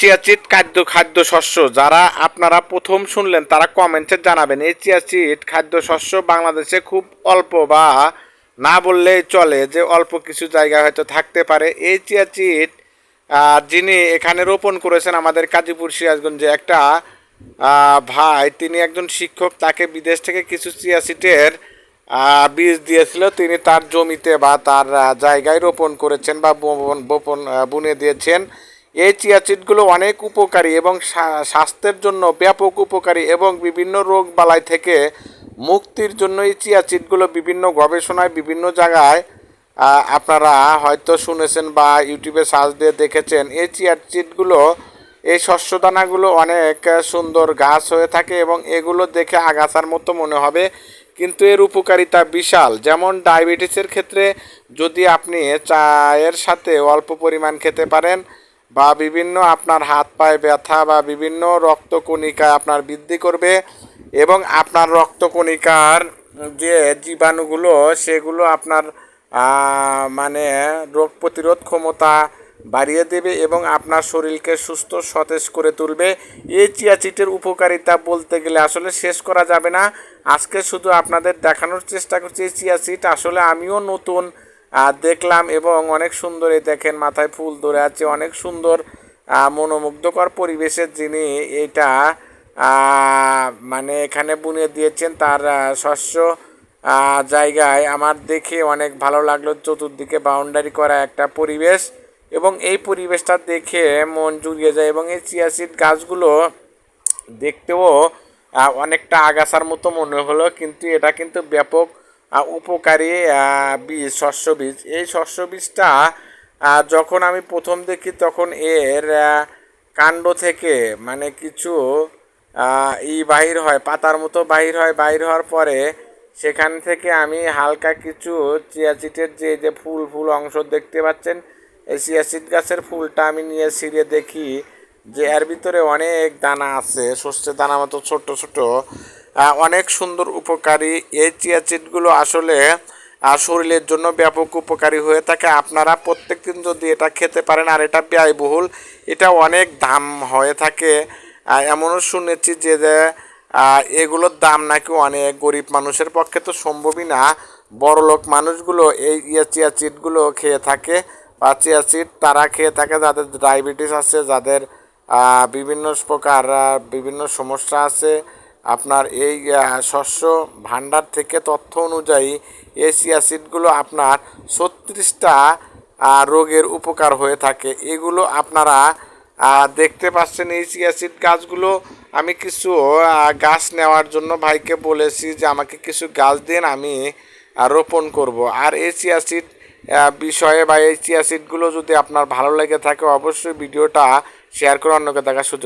চিয়াচিট খাদ্য খাদ্য শস্য। যারা আপনারা প্রথম শুনলেন, তারা কমেন্টে জানাবেন, এই চিয়াচিট খাদ্য শস্য বাংলাদেশে খুব অল্প বা না বললেই চলে যে অল্প কিছু জায়গা হয়তো থাকতে পারে। এই চিয়াচিট যিনি এখানে রোপণ করেছেন আমাদের কাজীপুর সিরাজগঞ্জে একটা ভাই, তিনি একজন শিক্ষক, তাকে বিদেশ থেকে কিছু চিয়াচিটের বীজ দিয়েছিল। তিনি তার জমিতে বা তার জায়গায় রোপণ করেছেন বা বপন বুনে দিয়েছেন। এই চিয়াচিটগুলো অনেক উপকারী এবং স্বা- স্বাস্থ্যের জন্য ব্যাপক উপকারী এবং বিভিন্ন রোগ বালাই থেকে মুক্তির জন্য এই চিয়াচিটগুলো বিভিন্ন গবেষণায় বিভিন্ন জায়গায় আপনারা হয়তো শুনেছেন বা ইউটিউবে সার্চ দিয়ে দেখেছেন, এই চিয়াচিটগুলো এই শস্য দানাগুলো অনেক সুন্দর গাছ হয়ে থাকে এবং এগুলো দেখে আগাছার মতো মনে হবে, কিন্তু এর উপকারিতা বিশাল। যেমন ডায়াবেটিসের ক্ষেত্রে যদি আপনি চায়ের সাথে অল্প পরিমাণ খেতে পারেন বা বিভিন্ন আপনার হাত পায়ে ব্যথা বা বিভিন্ন রক্তকণিকা আপনার বৃদ্ধি করবে এবং আপনার রক্তকণিকার যে জীবাণুগুলো, সেগুলো আপনার মানে রোগ প্রতিরোধ ক্ষমতা বাড়িয়ে দেবে এবং আপনার শরীরকে সুস্থ, সতেজ করে তুলবে। এই চিয়াচিটের উপকারিতা বলতে গেলে আসলে শেষ করা যাবে না। আজকে শুধু আপনাদের দেখানোর চেষ্টা করছি এই চিয়াচিট। আসলে আমিও নতুন আহ, দেখলাম এবং অনেক সুন্দর এই দেখেন মাথায় ফুল ধরে আছে অনেক সুন্দর মনোমুগ্ধকর পরিবেশের যিনি এটা মানে এখানে বুনে দিয়েছেন তার শস্য জায়গায়। আমার দেখে অনেক ভালো লাগল চতুর্দিকে বাউন্ডারি করা একটা পরিবেশ এবং এই পরিবেশটা দেখে মন জুড়িয়ে যায় এবং এই চিয়াসিড গাছগুলো দেখতেও অনেকটা আগাছার মতো মনে হলো কিন্তু এটা কিন্তু ব্যাপক উপকারী বীজ শস্য বীজ। এই শস্য বীজটা যখন আমি প্রথম দেখি তখন এর কাণ্ড থেকে মানে কিছু ই বাহির হয়, পাতার মতো বাহির হয়, বাহির হওয়ার পরে সেখান থেকে আমি হালকা কিছু চিয়াচিটের যে যে ফুল ফুল অংশ দেখতে পাচ্ছেন, এই চিয়াচিট গাছের ফুলটা আমি নিয়ে ছিঁড়ে দেখি যে এর ভিতরে অনেক দানা আছে শস্যের দানা মতো ছোট ছোট। অনেক সুন্দর উপকারী এই চিয়াচিটগুলো আসলে শরীরের জন্য ব্যাপক উপকারী হয়ে থাকে। আপনারা প্রত্যেক দিন যদি এটা খেতে পারেন, আর এটা ব্যয়বহুল, এটা অনেক দাম হয়ে থাকে। এমনও শুনেছি যে এগুলোর দাম নাকি অনেক। গরিব মানুষের পক্ষে তো সম্ভবই না। বড় লোক মানুষগুলো এই ইয়ে চিয়াচিটগুলো খেয়ে থাকে, বা চিয়াচিট তারা খেয়ে থাকে। যাদের ডায়াবেটিস আছে, যাদের বিভিন্ন প্রকার বিভিন্ন সমস্যা আছে আপনার এই শস্য ভাণ্ডার থেকে তথ্য অনুযায়ী এই চিয়াচিটগুলো আপনার ছত্রিশটা রোগের উপকার হয়ে থাকে। এগুলো আপনারা দেখতে পাচ্ছেন এই চিয়াচিট গাছগুলো। আমি কিছু গাছ নেওয়ার জন্য ভাইকে বলেছি যে আমাকে কিছু গাছ দিন আমি রোপণ করব। আর এই আহ, বিষয়ে বা এই চিয়াচিটগুলো যদি আপনার ভালো লেগে থাকে অবশ্যই ভিডিওটা শেয়ার করে অন্যকে দেখার সুযোগ